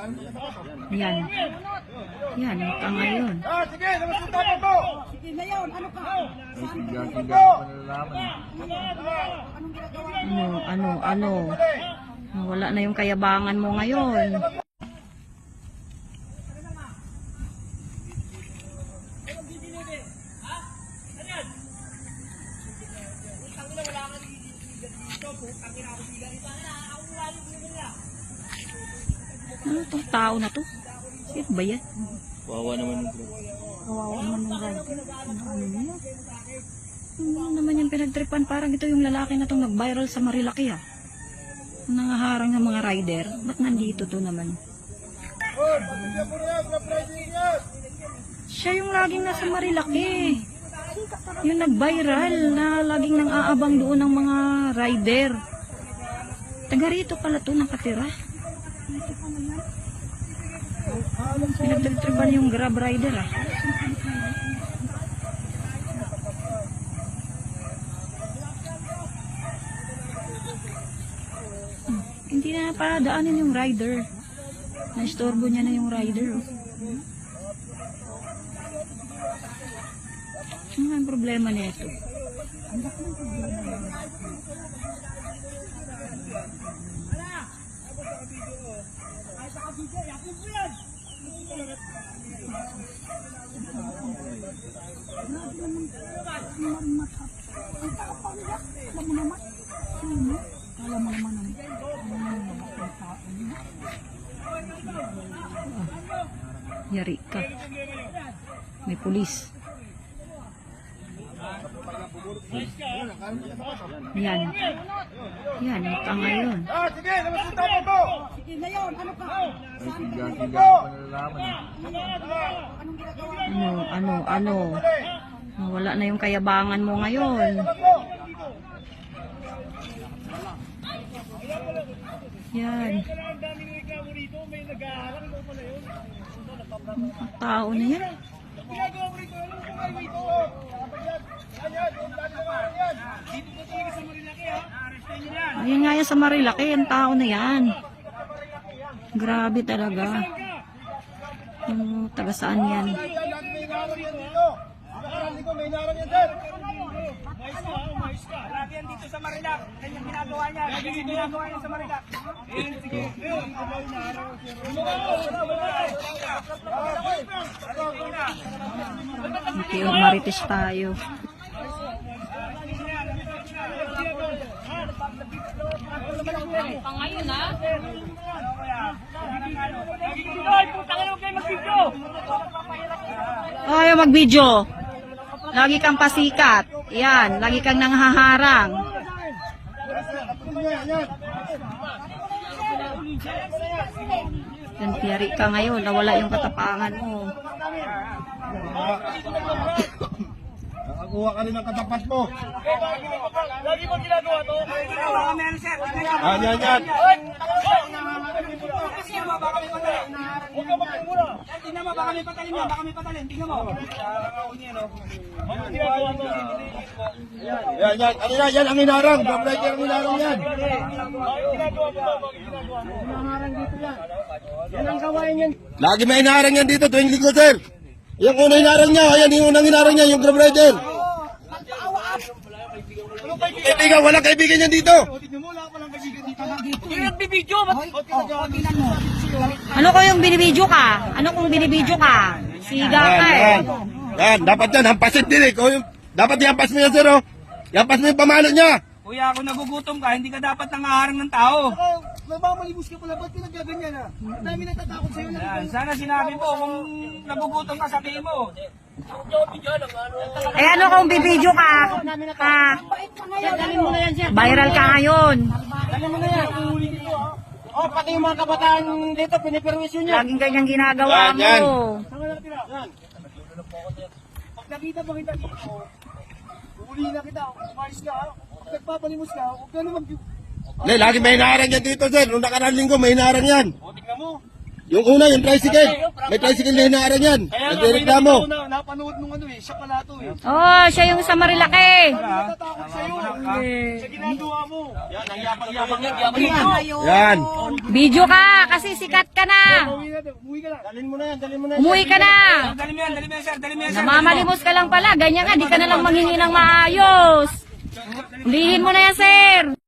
Yan. Yan, ka ngayon. Ah, sige, namasita pa po. Sige, ngayon, ano ka? Saan ka? Ano, ano, ano. Wala na yung kayabangan mo ngayon. Ano tong tao na to? Sino ba yan? Wawa naman yung bro. Kawawa naman ng rider. Ano, ano niya? Ano naman yung pinagtripan? Parang ito yung lalaki na itong nag-viral sa Marilaki ah. Nangaharang ng mga rider. Ba't nandito to naman? Siya yung laging nasa Marilaki. Yung nag-viral na laging nang aabang doon ng mga rider. Taga rito pala to nakatira. Pinagtripan yung grab rider ah. Hmm, Hindi na paradaanin yung rider. Na-istorbo niya na yung rider. Oh. Ano ang problema nito? Alam mo naman Yari ka. May pulis. Yan. Yan, ka ngayon. Ah, sige, namasita pa po. Sige, ngayon, ano ginagawa? Ano, ano, ano. Wala na yung kayabangan mo ngayon. Yan. Ang tao na yan. Ayun nga yan sa Marilaki, ang tao na yan. Grabe talaga. Yung taga saan yan? Akarali ko, may narang yan, sir. Lagi yan dito sa Marilac. Ganyan ginagawa niya. Ganyan ginagawa niya sa Marilac. Makiog marites tayo. Ay, putang ina, huwag kayo mag-video. Ayaw mag-video. Lagi kang pasikat. Yan, lagi kang nanghaharang. Yan, piyari ka ngayon. Nawala yung katapangan mo. Nakakuha ka rin ng katapat mo. Lagi mo ginagawa to. Ah, yan, yan. Tingnan mo, baka may patalim. Huwag ka magmumura. Tingnan mo, baka may patalim yan. Baka may patalim. Tingnan mo. Yan, yan. Ano yan? Yan ang inarang. Grab rider ang inarang yan. Ginagawa mo to. Ginagawa mo. Lagi may inarang yan dito tuwing linggo, sir. Yung unang inarang niya, ayan yung unang inarang niya, yung grab rider. Kaibigan, walang kaibigan yan dito. Yung nagbibideo, ba't Ano ko yung binibidyo ka? Ano kung binibidyo ka? Siga ka eh. Yan, yan. Dapat yan, hampasin din eh. Yung, dapat ihampas mo yan, sir, oh. Ihampas mo yung pamalo niya. Kuya, kung nagugutom ka, hindi ka dapat nangaharang ng tao. Namamalibos ka pala, ba't pinagaganyan ah? Ang dami natatakot sa'yo. Yan, sana sinabi mo, kung nagugutom ka, sabihin mo. Eh ano kung bibidyo ka? Ha? Viral ka ngayon. Oh, pati yung mga kabataan dito, piniperwisyon niya. Laging ganyang ginagawa Yan, yan. mo. Pag nakita mo kita dito, huli na kita, umayos ka, pag nagpapalimos ka, huwag ka naman, Hindi, lagi may inarang yan dito, sir. Nung nakarang linggo, may inarang yan. o tingnan mo, Yung una, yung tricycle. May tricycle na hinaharang yan. Kaya nga, may Nagre-reklamo. nakita ko na, napanood nung ano eh, siya pala to eh. Oh, siya yung sa Marilaki. Natatakot sa'yo. Sa ginagawa mo. Yan, ang yapang-yapang yan. Yan. Video ka, kasi sikat ka na. Umuwi ka na. Dalhin mo na yan, dalhin mo na Umuwi ka na. Dali mo yan, dali mo yan, sir. Dali mo yan, sir. Namamalimos ka lang pala. Ganyan nga, di ka na lang manghingi ng maayos. Ulihin mo na yan, sir.